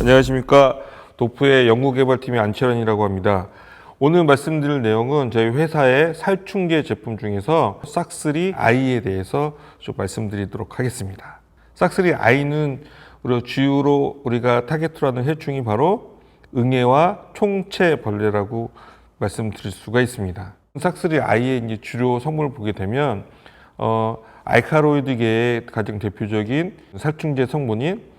안녕하십니까 도프의 연구개발팀의 안철현이라고 합니다. 오늘 말씀드릴 내용은 저희 회사의 살충제 제품 중에서 싹쓰리 I에 대해서 좀 말씀드리도록 하겠습니다. 싹쓰리 I는 우리 주요로 우리가 타겟으로 하는 해충이 바로 응애와 총체벌레라고 말씀드릴 수가 있습니다. 싹쓰리 I의 이제 주요 성분을 보게 되면 어, 알카로이드계의 가장 대표적인 살충제 성분인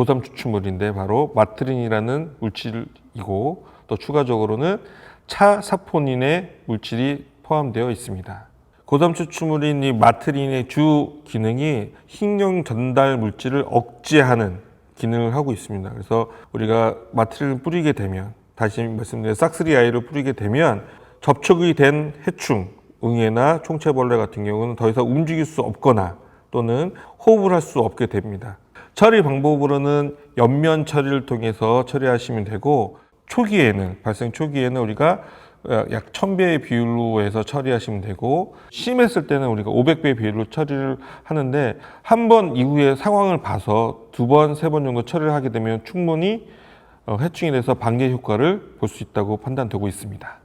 고삼 추출물인데 바로 마트린이라는 물질이고 또 추가적으로는 차사포닌의 물질이 포함되어 있습니다. 고삼 추출물인 이 마트린의 주 기능이 흰경 전달 물질을 억제하는 기능을 하고 있습니다. 그래서 우리가 마트린을 뿌리게 되면 다시 말씀드린 싹쓰리 아이를 뿌리게 되면 접촉이 된 해충, 응애나 총체벌레 같은 경우는 더 이상 움직일 수 없거나 또는 호흡을 할 수 없게 됩니다. 처리 방법으로는 옆면 처리를 통해서 처리하시면 되고 초기에는 발생 초기에는 우리가 약 1000배의 비율로 해서 처리하시면 되고 심했을 때는 우리가 500배 비율로 처리를 하는데 한 번 이후에 상황을 봐서 두 번, 세 번 정도 처리를 하게 되면 충분히 어, 해충에 대해서 방제 효과를 볼 수 있다고 판단되고 있습니다.